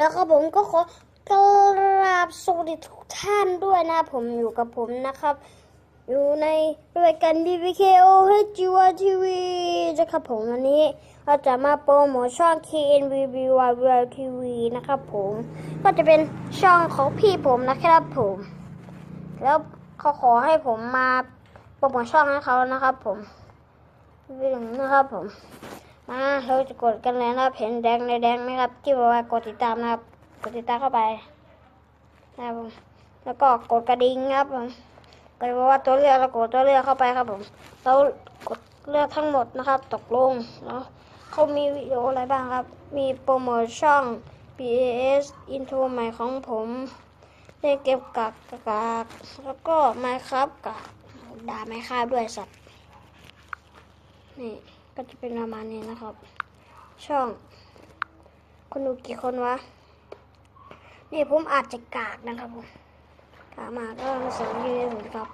แล้วครับผมก็ขอกราบสวัสดีทุกท่านด้วยนะ ผมอยู่กับผมนะครับ อยู่ในรายการ BBKO HGW TV นะครับผมวันนี้เราจะมาโปรโมทช่อง KNBBY TV นะครับผมก็จะเป็นช่องของพี่ผมนะครับผม แล้วเขาขอให้ผมมาโปรโมทช่องให้เขานะครับผมวิ่งนะครับผม มาเราจะกดกันเลยนะครับเห็นแดงในแดงไหมครับ ที่บอกว่ากดติดตามนะครับกดติดตามเข้าไปนะครับผมแล้วก็กดกระดิ่งครับผมก็บอกว่าตัวเลือกเรากดตัวเลือกเข้าไปครับผมเรากดเลือกทั้งหมดนะครับ ตกลงเนาะเขามีวิดีโออะไรบ้างครับ มีโปรโมทช่อง BAS อินโทรใหม่ของผมเล่นเก็บกักกากแล้วก็ไมครับกับด่าไมครับด้วยสัตว์นี่ ก็จะเป็นประมาณนี้นะครับ ช่อง คนดูกี่คนวะนี่ผมอาจจะกากนะครับผมกากมากก็สอนยืนผมครับ